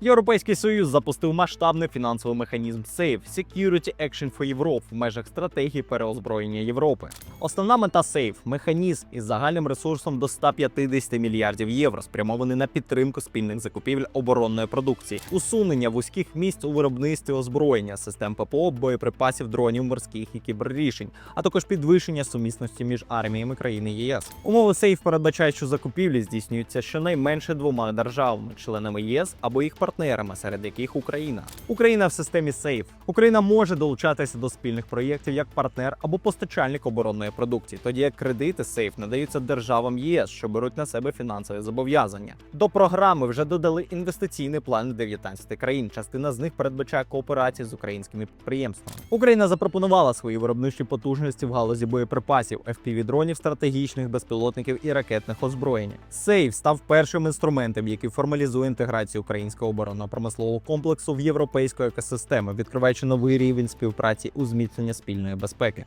Європейський союз запустив масштабний фінансовий механізм SAFE – Security Action for Europe в межах стратегії переозброєння Європи. Основна мета SAFE – механізм із загальним ресурсом до 150 мільярдів євро, спрямований на підтримку спільних закупівель оборонної продукції, усунення вузьких місць у виробництві озброєння, систем ППО, боєприпасів, дронів, морських і кіберрішень, а також підвищення сумісності між арміями країни ЄС. Умови SAFE передбачають, що закупівлі здійснюються щонайменше двома державами, членами ЄС або їх партнерами, серед яких Україна. Україна в системі SAFE. Україна може долучатися до спільних проєктів як партнер або постачальник оборонної продукції, тоді як кредити SAFE надаються державам ЄС, що беруть на себе фінансові зобов'язання. До програми вже додали інвестиційний план 19 країн. Частина з них передбачає кооперацію з українськими підприємствами. Україна запропонувала свої виробничі потужності в галузі боєприпасів, FPV-дронів, стратегічних безпілотників і ракетних озброєнь. SAFE став першим інструментом, який формалізує інтеграцію українського оборонно-промислового комплексу в європейську екосистему, відкриваючи новий рівень співпраці у зміцнення спільної безпеки.